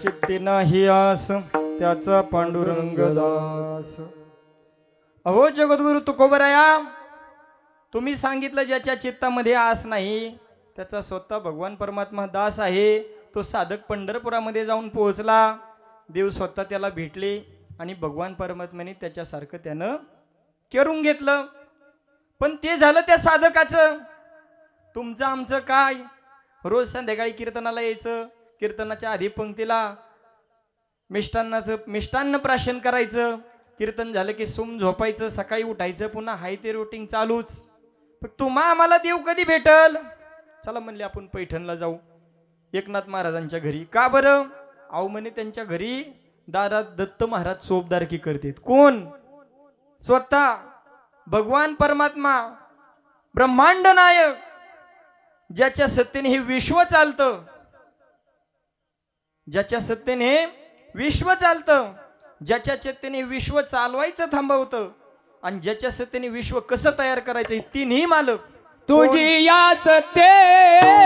चित्ती नाही आस त्याचा पांडुरंग दास अहो जगद्गुरु तुकोबराया तुम्ही सांगितलं ज्याच्या चित्तामध्ये आस नाही त्याचा स्वतः भगवान परमात्मा दास आहे तो साधक पंढरपुरामध्ये जाऊन पोहोचला. देव स्वतः त्याला भेटले आणि भगवान परमात्म्याने त्याच्यासारखं त्यानं करून घेतलं. पण ते झालं त्या साधकाचं. तुमचं आमचं काय? रोज संध्याकाळी कीर्तनाला यायचं कीर्तनाच्या आधी पंक्तीला मिष्टान्नाचं मिष्टान्न प्राशन करायचं. कीर्तन झालं की सुम झोपायचं सकाळी उठायचं पुन्हा हाय ते रुटीन चालूच. पण तुम्हा आम्हाला देव कधी भेटल? चला म्हणले आपण पैठणला जाऊ. एकनाथ महाराजांच्या घरी. का बरं? अहो म्हणे त्यांच्या घरी दारात दत्त महाराज सोबदारकी करतात. कोण? स्वतः. भगवान परमात्मा. ब्रह्मांड नायक. ज्याच्या सत्तेने हे विश्व चालतं. ज्याच्या सत्तेने विश्व चालतं ज्याच्या सत्तेने विश्व चालवायचं थांबवतं आणि ज्याच्या सत्तेने विश्व कसं तयार करायचं तिन्ही मालक तुझी या सत्तेने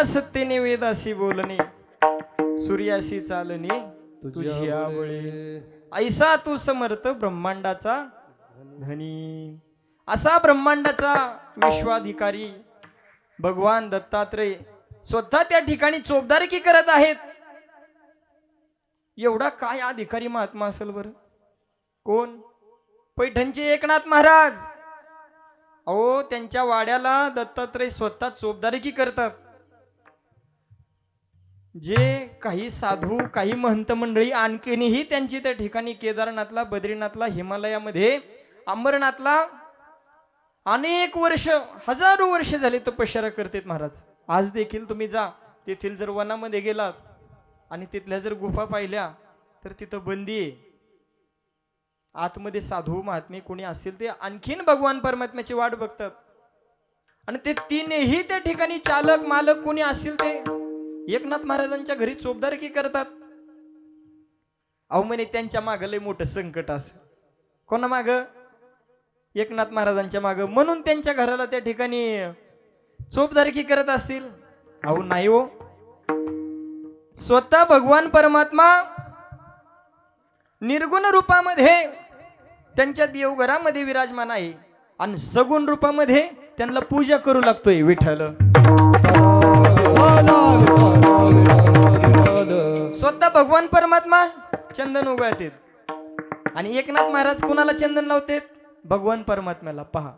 तुझी या सत्तेने वेदासी बोलणे. सूर्यासी चालणे. तुझी आवळे ऐसा तू समर्थ ब्रह्मांडाचा धनी. असा ब्रह्मांडाचा विश्वाधिकारी भगवान दत्तात्रय स्वतः त्या ठिकाणी चोपदारकी करत आहेत. एवढा काय अधिकारी महात्मा असेल बरं? कोण? पैठणचे एकनाथ महाराज. अहो त्यांच्या वाड्याला दत्तात्रय स्वतः चोपदारकी करतात. जे काही साधू काही महंत मंडळी आणखीनही त्यांची त्या ठिकाणी केदारनाथला बद्रीनाथला हिमालयामध्ये अंबरनाथला अनेक वर्ष हजारो वर्ष झाले तपश्चर्या करतात महाराज. आज देखील तुम्ही जा. तेथील जर वनामध्ये गेलात आणि तिथल्या जर गुफा पाहिल्या तर तिथं बंदी आहे. आतमध्ये साधू महात्मे कोणी असतील ते आणखीन भगवान परमात्म्याची वाट बघतात. आणि ते तीनही त्या ठिकाणी चालक मालक कोणी असतील ते एकनाथ महाराजांच्या घरी चोपदारकी करतात. अहो म्हणे त्यांच्या मागं लय मोठं संकट असं. कोणा माग? एकनाथ महाराजांच्या माग. म्हणून त्यांच्या घराला त्या ठिकाणी चोपदारकी करत असतील. अहो नाही हो. स्वतः भगवान परमात्मा निर्गुण रूपामध्ये त्यांच्या देवघरामध्ये विराजमान आहे आणि सगुण रूपामध्ये त्यांना पूजा करू लागतोय विठ्ठल. हो, हो, हो. स्वतः भगवान परमात्मा चंदन उगळतेत आणि एकनाथ महाराज कुणाला चंदन लावतेत? भगवान परमात्म्याला. पहा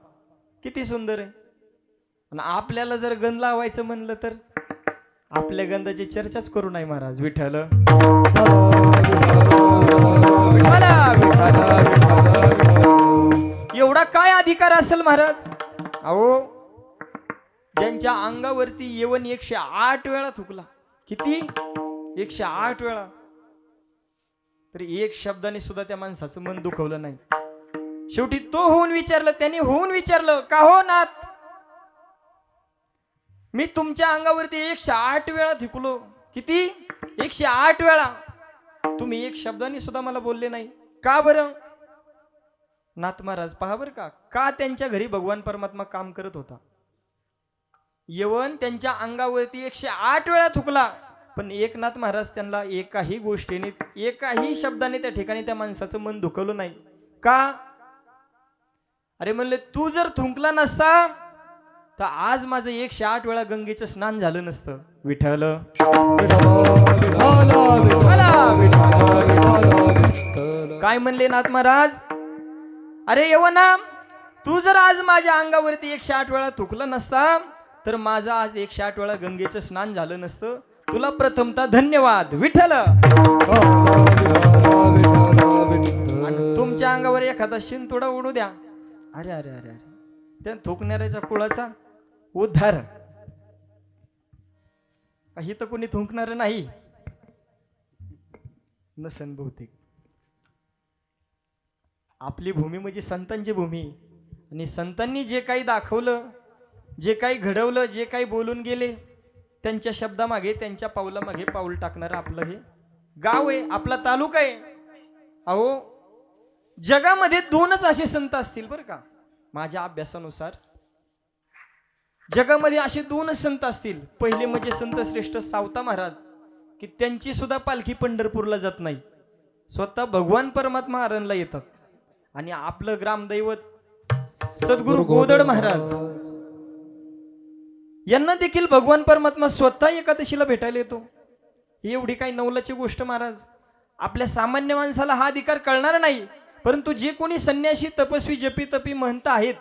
किती सुंदर आहे. आणि आपल्याला जर गंध लावायचं म्हणलं तर? आपल्या गंधाची चर्चाच करू नाही महाराज. विठ्ठल. एवढा काय अधिकार असेल महाराज? अहो ज्यांच्या अंगावरती येवन एकशे आठ वेळा थुकला. किती? एकशे आठ वेळा. तरी एक शब्दाने सुद्धा त्या माणसाचं मन दुखवलं नाही. शेवटी तो होऊन विचारलं त्याने होऊन विचारलं का हो नाथ मी तुमच्या अंगावरती एकशे आठ वेळा थुकलो किती? एकशे आठ वेळा? तुम्ही एक शब्दाने सुद्धा मला बोलले नाही. का बरं? नाथ महाराज पहा बरं का का त्यांच्या घरी भगवान परमात्मा काम करत होता? यवन त्यांच्या अंगावरती एकशे आठ वेळा थुकला. पण एकनाथ महाराज त्यांना एकाही गोष्टीने एकाही शब्दाने त्या ठिकाणी त्या माणसाचं मन दुखवलं नाही. का? अरे म्हणले तू जर थुंकला नसता तर आज माझं एकशे आठ वेळा गंगेचं स्नान झालं नसतं. विठ्ठल. काय म्हणले नाथ महाराज? अरे यवना तू जर आज माझ्या अंगावरती एकशे आठ वेळा थुकला नसता तर माझं आज एकशे आठ वेळा गंगेचं स्नान झालं नसतं. तुला प्रथमता धन्यवाद विठ्ठल आणि तुमच्या अंगावर एखादा शिंतोडा उडू द्या अरे अरे अरे अरे त्या थुंकणाऱ्याच्या कुळाचा उद्धार काही तर कोणी थुंकणार नाही नसन बहुतेक आपली भूमी म्हणजे संतांची भूमी आणि संतांनी जे काही दाखवलं जे काही घडवलं जे काही बोलून गेले त्यांच्या शब्दामागे त्यांच्या पावलामागे पाऊल टाकणारं आपलं हे गाव आहे आपला तालुका आहे. अहो जगामध्ये दोनच असे संत असतील बरं का? माझ्या अभ्यासानुसार. जगामध्ये असे दोनच संत असतील. पहिले म्हणजे संत श्रेष्ठ सावता महाराज की त्यांची सुद्धा पालखी पंढरपूरला जात नाही. स्वतः भगवान परमात्मा आरणला येतात. आणि आपलं ग्रामदैवत सद्गुरु गोदड महाराज. यांना देखील भगवान परमात्मा स्वतः एकादशीला भेटायला येतो. ही एवढी काही नवलाची गोष्ट महाराज. आपल्या सामान्य माणसाला हा अधिकार कळणार नाही परंतु जे कोणी संन्यासी तपस्वी जपी तपी महंत आहेत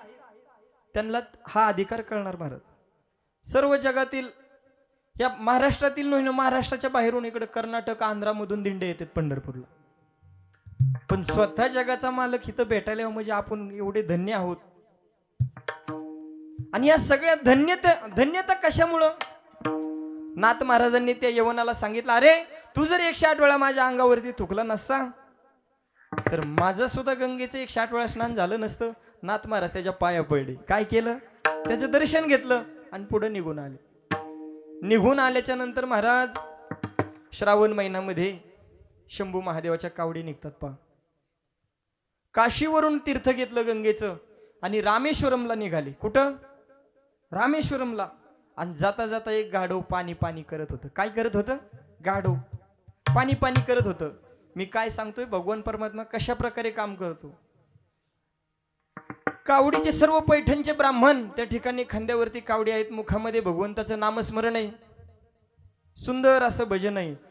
त्यांना हा अधिकार कळणार महाराज. सर्व जगातील या महाराष्ट्रातील नाही ना, महाराष्ट्राच्या बाहेरून इकडे कर्नाटक आंध्रामधून दिंडे येतात पंढरपूरला. पण स्वतः जगाचा मालक इथं भेटायला यावं म्हणजे आपण एवढे धन्य आहोत. आणि या सगळ्या धन्यता धन्यता कशामुळं? नाथ महाराजांनी त्या यवनाला सांगितलं अरे तू जर एकशे आठ वेळा माझ्या अंगावरती थुकला नसता तर माझं सुद्धा गंगेचं एकशे आठ वेळा स्नान झालं नसतं. नाथ महाराज त्याच्या पाया पडले. काय केलं? त्याचं दर्शन घेतलं आणि पुढे निघून आले. निघून आल्याच्यानंतर महाराज श्रावण महिन्यामध्ये शंभू महादेवाच्या कावडी निघतात पहा. काशीवरून तीर्थ घेतलं गंगेचं आणि रामेश्वरमला निघाले. कुठं? रामेश्वरमला. आणि जाता जाता एक गाढव पाणी पाणी करत होतं. काय करत होतं? गाढव पाणी पाणी करत होतं. मी काय सांगतोय? भगवान परमात्मा कशा प्रकारे काम करतो? कावडीचे सर्व पैठणचे ब्राह्मण त्या ठिकाणी खांद्यावरती कावडी आहेत. मुखामध्ये भगवंताचं नामस्मरण आहे. सुंदर असं भजन आहे.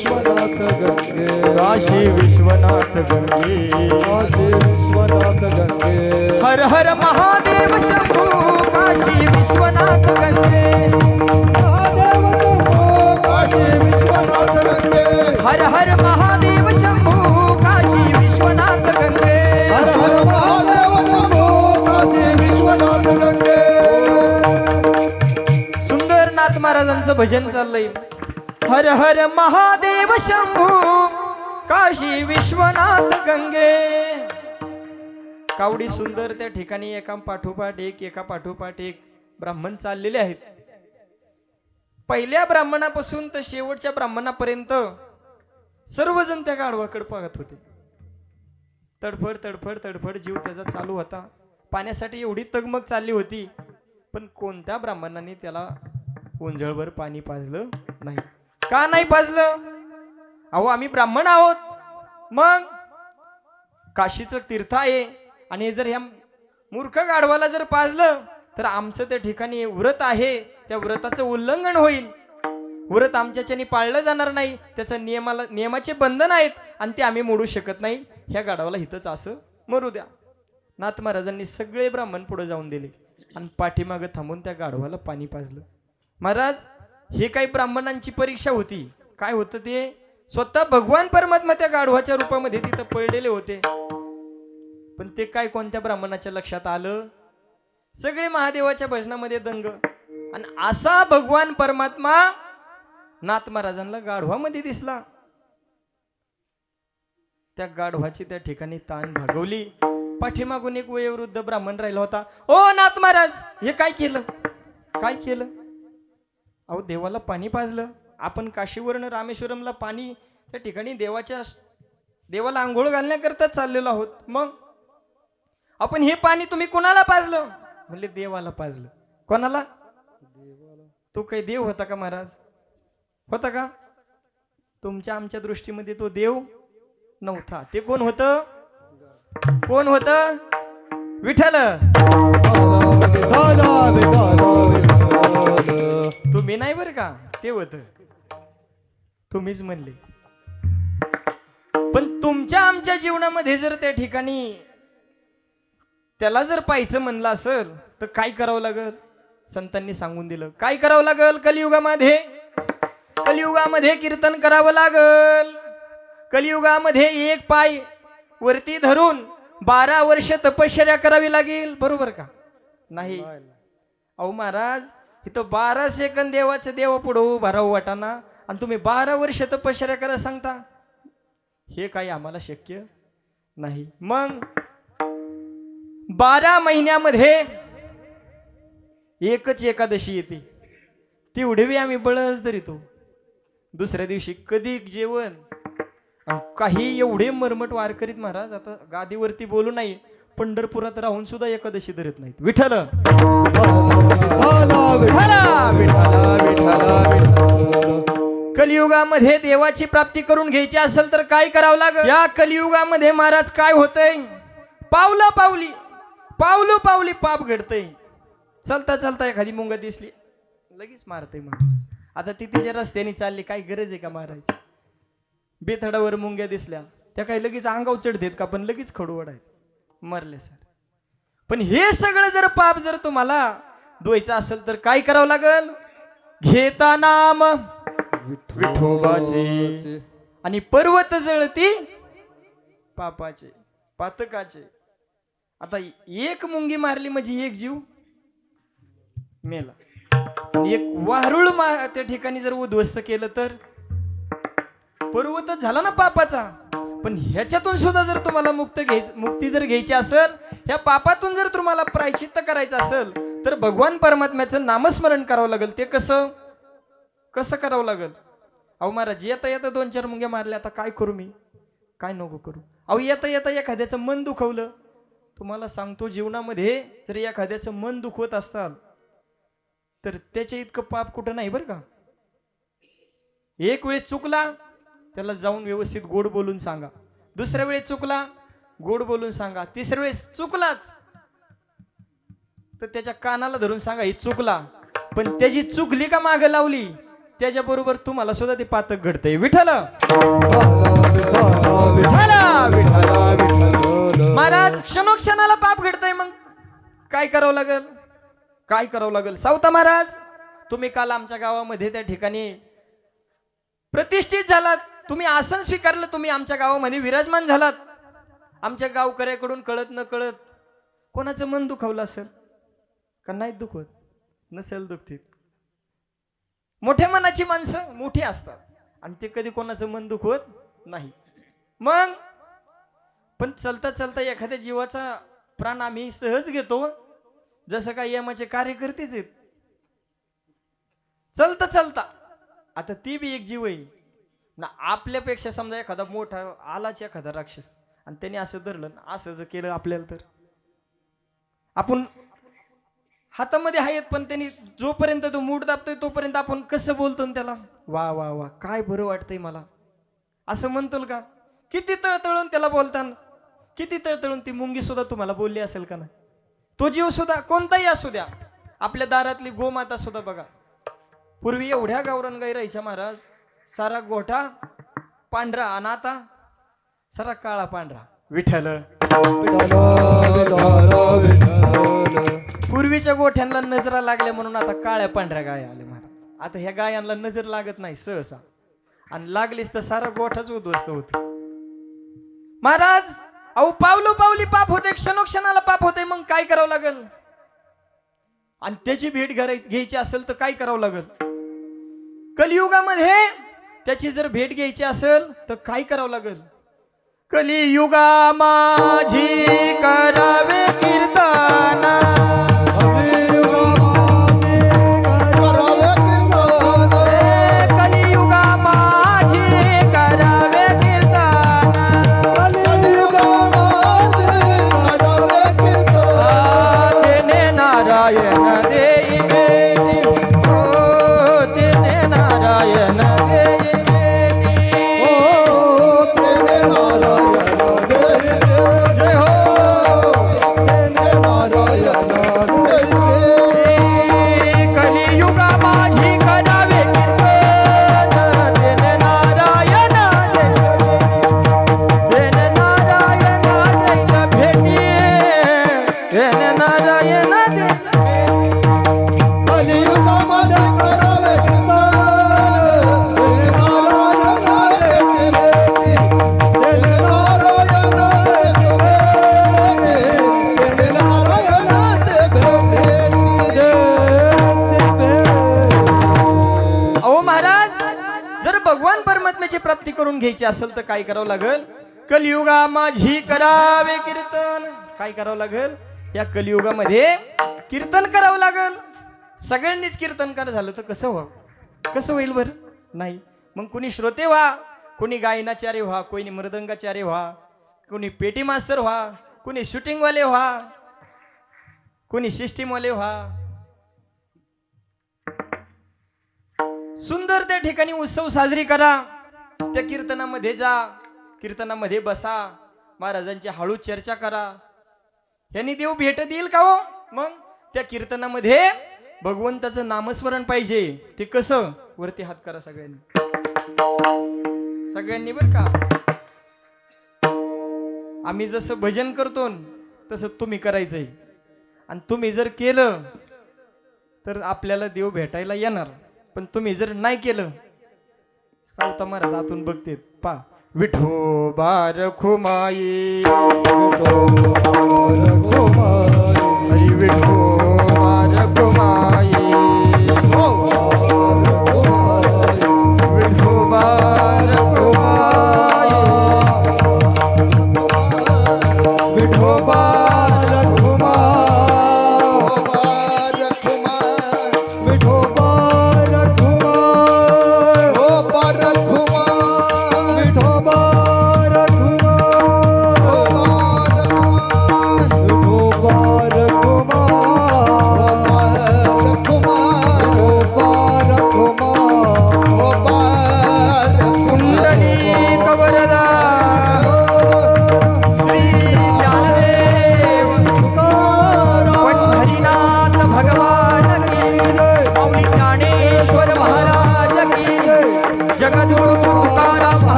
विश्वनाथ गंगे। काशी विश्वनाथ गंगे। काशी विश्वनाथ गंगे। हर हर महादेव शंभू काशी विश्वनाथ गंगे। महादेव शंभो काशी विश्वनाथ गंगे। हर हर महादेव शंभू काशी विश्वनाथ गंगे। हर हर महादेव शंभो काशी विश्वनाथ गंगे। सुंदर नाथ महाराजांचं भजन चाललंय. हर हर महादेव देव शंभू काशी विश्वनाथ गंगे. कावडी सुंदर त्या ठिकाणी एका पाठोपाठ एक एका पाठोपाठ एक ब्राह्मण चाललेले आहेत. पहिल्या ब्राह्मणापासून तर शेवटच्या ब्राह्मणापर्यंत सर्वजण त्या गाढवाकडे पाहत होते. तडफड तडफड तडफड जीव त्याचा चालू होता. पाण्यासाठी एवढी तगमग चालली होती पण कोणत्या ब्राह्मणाने त्याला ओंजळभर पाणी पाजलं नाही? का नाही पाजलं? अहो आम्ही ब्राह्मण आहोत. मग? काशीचं तीर्थ आहे. आणि जर ह्या मूर्ख गाढवाला जर पाजलं तर आमचं त्या ठिकाणी व्रत आहे. त्या व्रताचं उल्लंघन होईल. व्रत आमच्याच्यानी पाळलं जाणार नाही. त्याचं नियमाला नियमाचे बंधन आहेत. आणि ते आम्ही मोडू शकत नाही. ह्या गाढवाला हिथंच असं मरू द्या. नाथ महाराजांनी सगळे ब्राह्मण पुढे जाऊन दिले. आणि पाठीमागं थांबून त्या गाढवाला पाणी पाजलं. महाराज हे काही ब्राह्मणांची परीक्षा होती. काय होतं ते? स्वतः भगवान परमात्मा त्या गाढवाच्या रूपामध्ये तिथं पडलेले होते. पण ते काय कोणत्या ब्राह्मणाच्या लक्षात आलं? सगळे महादेवाच्या भजनामध्ये दंग. आणि असा भगवान परमात्मा नाथ महाराजांना गाढवामध्ये दिसला. त्या गाढवाची त्या ठिकाणी ताण भागवली. पाठीमागून एक वयोवृद्ध ब्राह्मण राहिला होता. ओ नाथ महाराज हे काय केलं? काय केलं? अहो देवाला पाणी पाजलं. आपण काशीवरनं रामेश्वरमला पाणी त्या ठिकाणी देवाच्या देवाला आंघोळ घालण्याकरता चाललेलो आहोत. मग? आपण हे पाणी तुम्ही कोणाला पाजलं? म्हणले देवाला पाजलं. कोणाला? तो काही देव होता का महाराज? होता का? तुमच्या आमच्या दृष्टीमध्ये तो देव नव्हता. ते कोण होत? कोण होत? विठ्ठल. विठाला तुम्ही नाही बरं का? ते होत. तुम्हीच म्हणले. पण तुमच्या आमच्या जीवनामध्ये जर त्या ठिकाणी त्याला जर पाहायचं म्हणलं असेल तर काय करावं लागल? संतांनी सांगून दिलं. काय करावं लागल? कलियुगामध्ये कलियुगामध्ये कीर्तन करावं लागल. कलियुगामध्ये एक पाय वरती धरून बारा वर्ष तपश्चर्या करावी लागेल. बरोबर का? नाही. अहो महाराज इथं बारा सेकंद देवाचं देव पुढं उभा राहू वाटाना आणि तुम्ही बारा वर्ष तपश्चर्या करा सांगता. हे काही आम्हाला शक्य नाही. मग बारा महिन्यामध्ये एकच एकादशी येते. ती उडवी आम्ही बळच धरितो. दुसऱ्या दिवशी कधी जेवण? काही एवढे मरमट वार करीत महाराज आता गादीवरती बोलू नाही पंढरपुरात राहून सुद्धा एकादशी धरत नाहीत. विठ्ठल! विठाला विठाला विठाला विठाला विठाला कलियुगामध्ये देवाची प्राप्ती करून घ्यायची असेल तर काय करावं लागेल? या कलियुगामध्ये महाराज काय होतंय? पावलं पावली पावलो पावली पाप घडतंय. चलता चलता एखादी मुंग दिसली. लगेच मारतय माणूस. आता ती तिच्या रस्त्याने चालली काय गरज आहे का मारायची? बेथडावर मुंग्या दिसल्या. त्या काही लगेच अंगाव चढतेत का? पण लगेच खडू ओढायचं. मरले सर. पण हे सगळं जर पाप जर तुम्हाला धुवायचं असेल तर काय करावं लागेल? घेता नाम. विठोबाचे. आणि पर्वत जळती पापाचे पातकाचे. आता एक मुंगी मारली म्हणजे एक जीव मेला. एक वारुळ त्या ठिकाणी जर उद्ध्वस्त केलं तर? पर्वतच झाला ना पापाचा. पण ह्याच्यातून सुद्धा जर तुम्हाला मुक्त घ्याय मुक्ती जर घ्यायची असेल ह्या पापातून जर तुम्हाला प्रायश्चित्त करायचं असेल तर भगवान परमात्म्याचं नामस्मरण करावं लागेल. ते कसं? कसं करावं लागेल? अहो महाराज येता येता दोन चार मुंग्या मारल्या आता काय करू मी? काय नको करू? अहो येता येता एखाद्याचं मन दुखवलं. तुम्हाला सांगतो जीवनामध्ये जर एखाद्याचं मन दुखवत असताल तर त्याच्या इतकं पाप कुठं नाही बरं का? एक वेळेस चुकला त्याला जाऊन व्यवस्थित गोड बोलून सांगा. दुसऱ्या वेळेस चुकला गोड बोलून सांगा. तिसऱ्या वेळेस चुकलाच. तर त्याच्या कानाला धरून सांगा ही चुकला. पण त्याची चुकली का मागं लावली? त्याच्या बरोबर तुम्हाला सुद्धा ते पातक घडतंय. विठ्ठल! विठाला महाराज क्षणोक्षणाला पाप घडतंय मग. काय करावं लागल? काय करावं लागल? सावता महाराज तुम्ही काल आमच्या गावामध्ये त्या ठिकाणी प्रतिष्ठित झालात. तुम्ही आसन स्वीकारलं तुम्ही आमच्या गावामध्ये विराजमान झालात. आमच्या गावकऱ्याकडून कळत न कळत कोणाचं मन दुखावलं असेल? का नाही दुखवत? नसेल दुखतीत. मोठ्या मनाची माणसं मोठी असतात. आणि ते कधी कोणाचं मन दुखवत नाही. मग पण चलता चलता एखाद्या जीवाचा प्राण आम्ही सहज घेतो. जसं काय यमाचे कार्यकर्तेच आहेत. चलता चलता आता ती बी एक जीव आहे. ना आपल्यापेक्षा समजा एखादा मोठा आलाच एखादा राक्षस. आणि त्याने असं धरलं असं जर केलं आपल्याला तर. आपण हातामध्ये आहेत पण त्यांनी जोपर्यंत तो मूड दाबतोय तोपर्यंत आपण कसं बोलतो त्याला? वा वा वा काय बरं वाटतंय मला. असं म्हणतो का? किती तळतळून त्याला बोलताना? किती तळतळून ती मुंगी सुद्धा तुम्हाला बोलली असेल का नाही? तो जीव सुद्धा कोणताही असू द्या. आपल्या दारातली गोमाता सुद्धा बघा. पूर्वी एवढ्या गावरान गाई राहायच्या महाराज. सारा गोठा पांढरा आता सारा काळा पांढरा. विठ्ठल. पूर्वीच्या गोठ्यांना नजरा लागल्या म्हणून आता काळ्या पांढऱ्या गाय आल्या महाराज. आता ह्या गायांना नजर लागत नाही सहसा. आणि लागलीच तर सारा गोठाच उद्ध्वस्त होत. महाराज अहो पावलो पावली पाप होते क्षणोक्षणाला पाप होते मग काय करावं लागेल? आणि त्याची भेट घ्यायची असेल तर काय करावं लागेल? कलियुगामध्ये त्याची जर भेट घ्यायची असेल तर काय करावं लागेल? कलियुगा माझी करावे करून घ्यायची असेल तर काय करावं लागेल? कलियुगा माझी करावे कीर्तन. काय करावं लागेल? या कलियुगामध्ये कीर्तन करावं लागेल. सगळ्यांनीच कीर्तनकार झालं तर कसं व्हा कसं होईल बरं? नाही. मग कोणी श्रोते व्हा कोणी गायनाचार्य व्हा कोणी मृदंगाचार्य व्हा कोणी पेटी मास्तर व्हा कोणी शूटिंगवाले व्हा कोणी सिस्टीमवाले व्हा. सुंदर त्या ठिकाणी उत्सव साजरी करा. त्या कीर्तनामध्ये जा कीर्तनामध्ये बसा महाराजांची हळू चर्चा करा. यांनी देव भेट देईल का हो? मग त्या कीर्तनामध्ये भगवंताचं नामस्मरण पाहिजे. ते कसं? वरती हात करा सगळ्यांनी. सगळ्यांनी बर का? आम्ही जसं भजन करतो तसं तुम्ही करायचंय. आणि तुम्ही जर केलं तर आपल्याला देव भेटायला येणार. पण तुम्ही जर नाही केलं सावता महाराज आतून बघते पा. विठो बार खुमाई